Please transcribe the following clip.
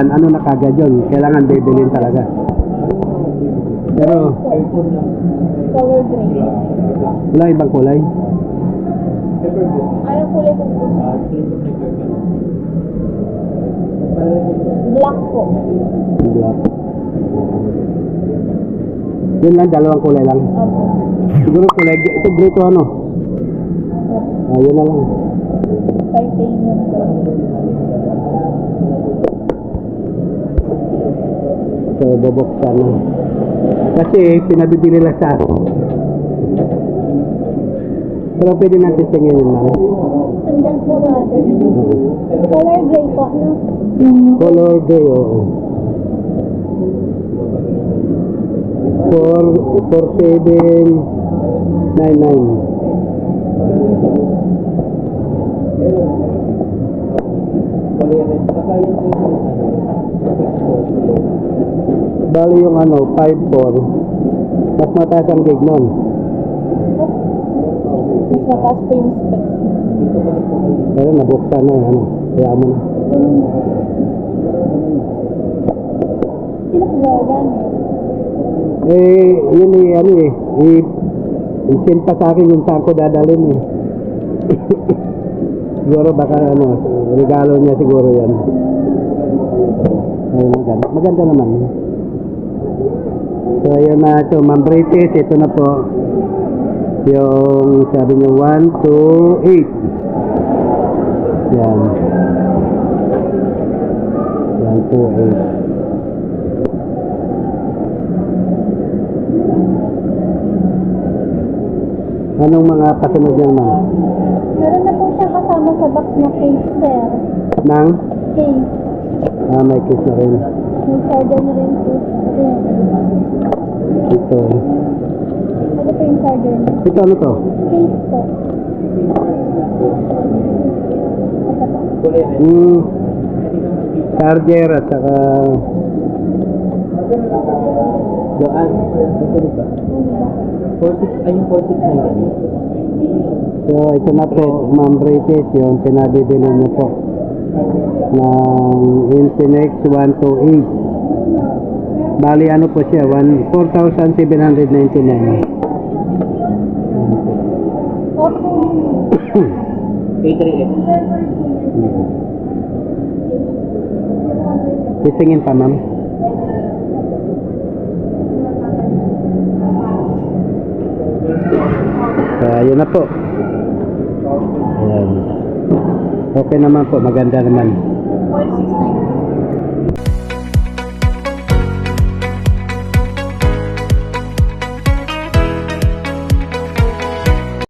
bubuksan, ano na kagad yun. Kailangan bibilin talaga. Pero Color gray. wala ibang kulay. Anong kulay po gusto? Black po. Black. Yun lang, dalawang kulay lang. Opo. Siguro kulay, ito gray to ano? Ah, yun na lang. Titanium po. Bubuksan na. Kasi, pinabibili lang sa ako. Pero pwede natin tingin yun lang. Sandal po natin. Color gray po, no? Color gray, oo. Four, four, seven, nine, nine. Bali yung ano, 5-4. Mas mataas ang gig nun. Mas mataas po yung specs. Pero nabuksan na, ano, kaya mo na. Sino po gagamit? Eh, yun eh, ano eh, i- i-send pa sa akin yung saan ko dadalhin eh. siguro baka ano, regalo niya siguro yan. Ay, maganda, maganda naman. So, ayun na ito, Ma'am British, ito na po. Yung sabi niyo 1, 2, 8. Yan. 1, 2, 8. Anong mga pasunod niyan, ma'am? Meron na po siya kasama sa box na case, sir. Nang? Case. Ah, may kiss na rin. May charger na rin po. Ayan. Ito. Ano po yung charger niya? Ito ano to? Case po. Ito. Hmm. Charger at saka... Doon, ito dito. 46, ay yung 46 na yun. So, ito na po, ma'am British, yung pinabibili niyo po ng Infinix 128. Bali, ano po siya? one- 4,799. Opo. A3X. Tisingin pa, ma'am. So, ayun na po. Ayan. Okay naman po, maganda naman. 4699.